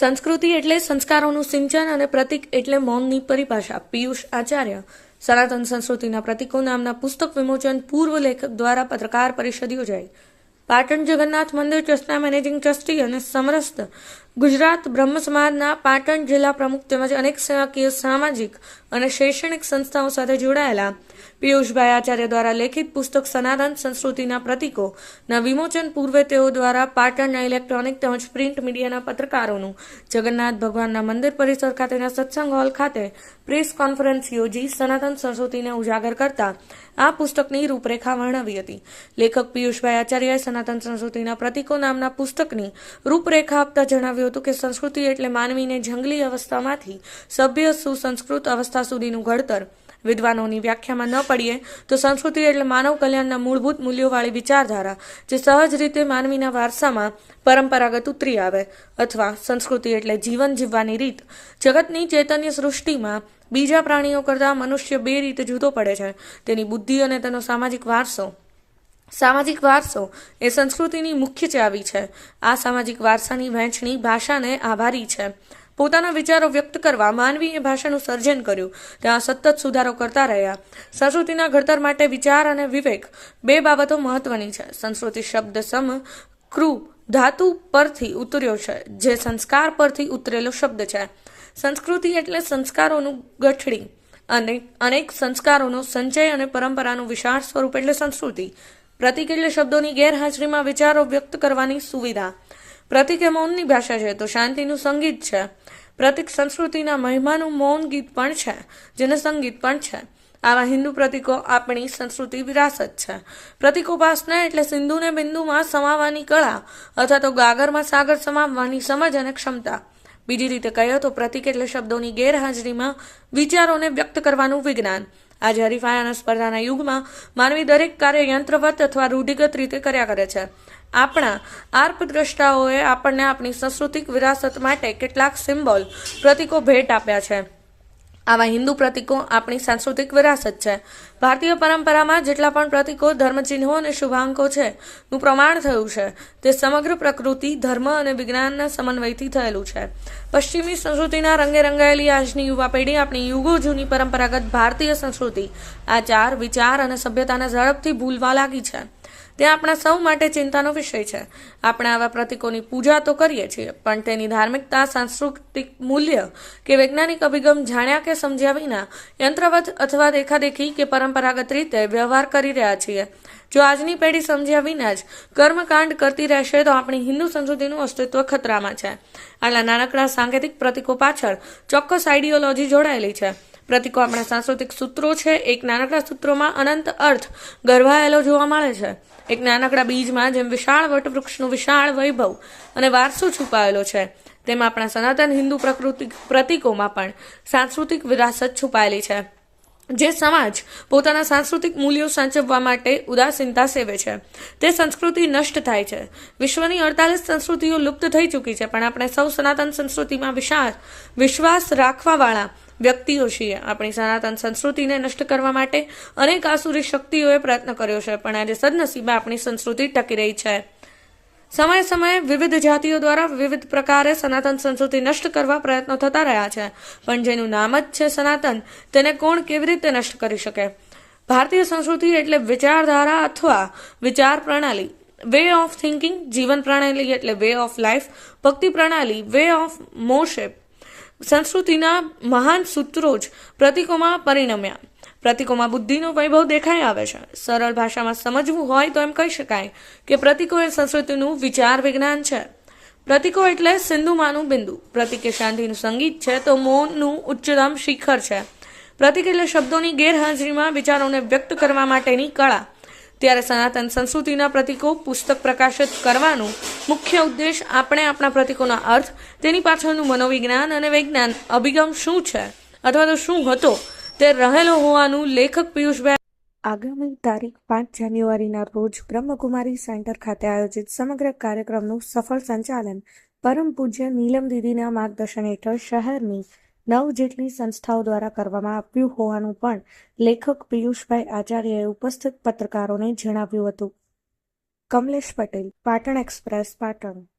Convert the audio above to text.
સંસ્કૃતિ એટલે સંસ્કારોનું સિંચન અને પ્રતિક એટલે મૌનની પરિભાષા. પિયુષ આચાર્ય સનાતન સંસ્કૃતિના પ્રતિકો નામના પુસ્તક વિમોચન પૂર્વ લેખક દ્વારા પત્રકાર પરિષદ યોજાઈ. પાટણ જગન્નાથ મંદિર ટ્રસ્ટના મેનેજિંગ ટ્રસ્ટી અને સમરસ્ત ગુજરાત બ્રહ્મ સમાજના પાટણ જિલ્લા પ્રમુખ તેમજ અનેક સેવાકીય, સામાજિક અને શૈક્ષણિક સંસ્થાઓ સાથે જોડાયેલા પિયુષભાઈ આચાર્ય દ્વારા લેખિત પુસ્તક સનાતન સંસ્કૃતિના પ્રતીકો ના વિમોચન પૂર્વે તેઓ દ્વારા પાટણના ઇલેક્ટ્રોનિક તેમજ પ્રિન્ટ મીડિયાના પત્રકારોનું જગન્નાથ ભગવાનના મંદિર પરિસર ખાતેના સત્સંગ હોલ ખાતે પ્રેસ કોન્ફરન્સ યોજી સનાતન સંસ્કૃતિને ઉજાગર કરતા આ પુસ્તકની રૂપરેખા વર્ણવી હતી. લેખક પિયુષભાઈ આચાર્યએ સનાતન સંસ્કૃતિના પ્રતીકો નામના પુસ્તકની રૂપરેખા આપતા જણાવ્યું હતું કે સંસ્કૃતિ એટલે માનવીને જંગલી અવસ્થામાંથી સભ્ય સુસંસ્કૃત અવસ્થા સુધીનું ઘડતર. વિદ્વાનોની વ્યાખ્યામાં ન પડીએ તો સંસ્કૃતિ એટલે માનવ કલ્યાણના મૂળભૂત મૂલ્યોવાળી વિચારધારા, જે સહજ રીતે માનવીના વારસામાં પરંપરાગત ઉતરી આવે, અથવા સંસ્કૃતિ એટલે જીવન જીવવાની રીત. જગતની ચૈતન્ય સૃષ્ટિમાં બીજા પ્રાણીઓ કરતાં મનુષ્ય બે રીતે જુદો પડે છે. તેની બુદ્ધિ અને તેનો સામાજિક વારસો. સામાજિક વારસો એ સંસ્કૃતિની મુખ્ય ચાવી છે. આ સામાજિક વારસાની વહેંચણી ભાષાને આભારી છે. પોતાના વિચારો વ્યક્ત કરવા માનવીએ ભાષાનું સર્જન કર્યું. ત્યાં સતત સુધારો કરતા રહ્યા. સંસ્કૃતિના ઘડતર માટે વિચાર અને વિવેક બે બાબતો મહત્વની છે. સંસ્કૃતિ શબ્દ સમ ક્રુ ધાતુ પરથી ઉતર્યો છે, જે સંસ્કાર પરથી ઉતરેલો શબ્દ છે. સંસ્કૃતિ એટલે સંસ્કારોનું ગઠડી અને અનેક સંસ્કારોનો સંચય અને પરંપરાનું વિશાળ સ્વરૂપ એટલે સંસ્કૃતિ. પ્રતિક એટલે શબ્દોની ગેરહાજરીમાં વિચારો વ્યક્ત કરવાની સુવિધા. પ્રતિક એ મૌનની ભાષા છે, તો શાંતિનું સંગીત છે. પ્રતિક સંસ્કૃતિના મહિમાનું મૌન ગીત પણ છે, જેને સંગીત પણ છે. આવા હિન્દુ પ્રતિકો આપણી સંસ્કૃતિ વિરાસત છે. પ્રતિકોપાસના એટલે સિંધુને બિંદુમાં સમાવવાની કળા, અથવા તો ગાગરમાં સાગર સમાવવાની સમજ અને ક્ષમતા. બીજી રીતે કહીએ તો પ્રતિક એટલે શબ્દોની ગેરહાજરીમાં વિચારોને વ્યક્ત કરવાનું વિજ્ઞાન. આજે હરીફાઈ સ્પર્ધાના યુગમાં માનવી દરેક કાર્ય યંત્રવત અથવા રૂઢિગત રીતે કર્યા કરે છે. આપણા આર્પદ્રષ્ટાઓએ આપણને આપણી સાંસ્કૃતિક વિરાસત માટે કેટલાક સિમ્બોલ, પ્રતીકો ભેટ આપ્યા છે. આવા હિન્દુ પ્રતીકો આપણી સાંસ્કૃતિક વિરાસત છે. ભારતીય પરંપરામાં જેટલા પણ પ્રતીકો, ધર્મચિહ્નો અને શુભાંકો છે, નું પ્રમાણ થયું છે, તે સમગ્ર પ્રકૃતિ, ધર્મ અને વિજ્ઞાનના સમન્વયથી થયેલું છે. પશ્ચિમી સંસ્કૃતિના રંગે રંગાયેલી આજની યુવા પેઢી આપણી યુગો જૂની પરંપરાગત ભારતીય સંસ્કૃતિ, આચાર, વિચાર અને સભ્યતાને ઝડપથી ભૂલવા લાગી છે. તે આપણા સૌ માટે ચિંતાનો વિષય છે. આપણે આવા પ્રતીકોની પૂજા તો કરીએ છીએ, પણ તેની ધાર્મિકતા, સાંસ્કૃતિક મૂલ્ય કે વૈજ્ઞાનિક અભિગમ જાણ્યા કે સમજ્યા વિના યંત્રવત અથવા દેખાદેખી કે પરંપરાગત રીતે વ્યવહાર કરી રહ્યા છીએ. જો આજની પેઢી સમજ્યા વિના જ કર્મકાંડ કરતી રહેશે, તો આપણી હિન્દુ સંસ્કૃતિનું અસ્તિત્વ ખતરામાં છે. આટલા નાનકડા સાંકેતિક પ્રતીકો પાછળ ચોક્કસ આઈડિયોલોજી જોડાયેલી છે. પ્રતીકો આપણા સાંસ્કૃતિક સૂત્રો છે. એક નાનકડા સૂત્રોમાં અનંત અર્થ ગર્ભાયેલો જોવા મળે છે. એક નાનકડા બીજમાં જેમ વિશાળ વટવૃક્ષનું વિશાળ વૈભવ અને વારસો છુપાયેલો છે, તેમ આપણા સનાતન હિન્દુ પ્રકૃતિ પ્રતીકોમાં પણ સાંસ્કૃતિક વિરાસત છુપાયેલી છે, જે સમાજ પોતાના સાંસ્કૃતિક મૂલ્યો સાચવવા માટે ઉદાસીનતા સેવે છે. તે સંસ્કૃતિ નષ્ટ થાય છે. વિશ્વની અડતાલીસ સંસ્કૃતિઓ લુપ્ત થઈ ચૂકી છે, પણ આપણે સૌ સનાતન સંસ્કૃતિમાં વિશાળ વિશ્વાસ રાખવાવાળા વ્યક્તિઓ છીએ આપણી સનાતન સંસ્કૃતિને નષ્ટ કરવા માટે અનેક આસુરી શક્તિઓએ પ્રયત્ન કર્યો છે, પણ આજે સદનસીબે આપણી સંસ્કૃતિ ટકી રહી છે. સમયે સમયે વિવિધ જાતિઓ દ્વારા વિવિધ પ્રકારે સનાતન સંસ્કૃતિ નષ્ટ કરવા પ્રયત્નો થતા રહ્યા છે, પણ જેનું નામ જ છે સનાતન, તેને કોણ કેવી રીતે નષ્ટ કરી શકે? ભારતીય સંસ્કૃતિ એટલે વિચારધારા અથવા વિચાર પ્રણાલી વે ઓફ થિંકિંગ જીવન પ્રણાલી એટલે વે ઓફ લાઈફ ભક્તિ પ્રણાલી વે ઓફ મોશેપ સંસ્કૃતિના મહાન સૂત્રો જ પ્રતિકોમાં પરિણમ્યા. પ્રતિકોમાં બુદ્ધિનો વૈભવ દેખાઈ આવે છે. સરળ ભાષામાં સમજવું હોય તો એમ કહી શકાય કે પ્રતિકો એ સંસ્કૃતિનું વિચાર વિજ્ઞાન છે. પ્રતિકો એટલે સિંધુમાનું બિંદુ. પ્રતિક એ શાંતિનું સંગીત છે તો મૌનનું ઉચ્ચતમ શિખર છે. પ્રતિક એટલે શબ્દોની ગેરહાજરીમાં વિચારોને વ્યક્ત કરવા માટેની કળા. ત્યારે સનાતન સંસ્કૃતિના પ્રતીકો પુસ્તક પ્રકાશિત કરવાનો મુખ્ય ઉદ્દેશ આપણે આપણા પ્રતીકોના અર્થ, તેની પાછળનું મનોવિજ્ઞાન અને વૈજ્ઞાન. અભિગમ શું છે? અથવા તો શું હતો? તે રહેલો હોવાનું લેખક પિયુષભાઈ આગામી તારીખ પાંચ જાન્યુઆરીના રોજ બ્રહ્મકુમારી સેન્ટર ખાતે આયોજિત સમગ્ર કાર્યક્રમનું સફળ સંચાલન પરમ પૂજ્ય નીલમ દીદીના માર્ગદર્શન હેઠળ શહેરની નવ જેટલી સંસ્થાઓ દ્વારા કરવામાં આવ્યું હોવાનું પણ લેખક પિયુષભાઈ આચાર્યએ ઉપસ્થિત પત્રકારોને જણાવ્યું હતું. કમલેશ પટેલ, પાટણ એક્સપ્રેસ, પાટણ.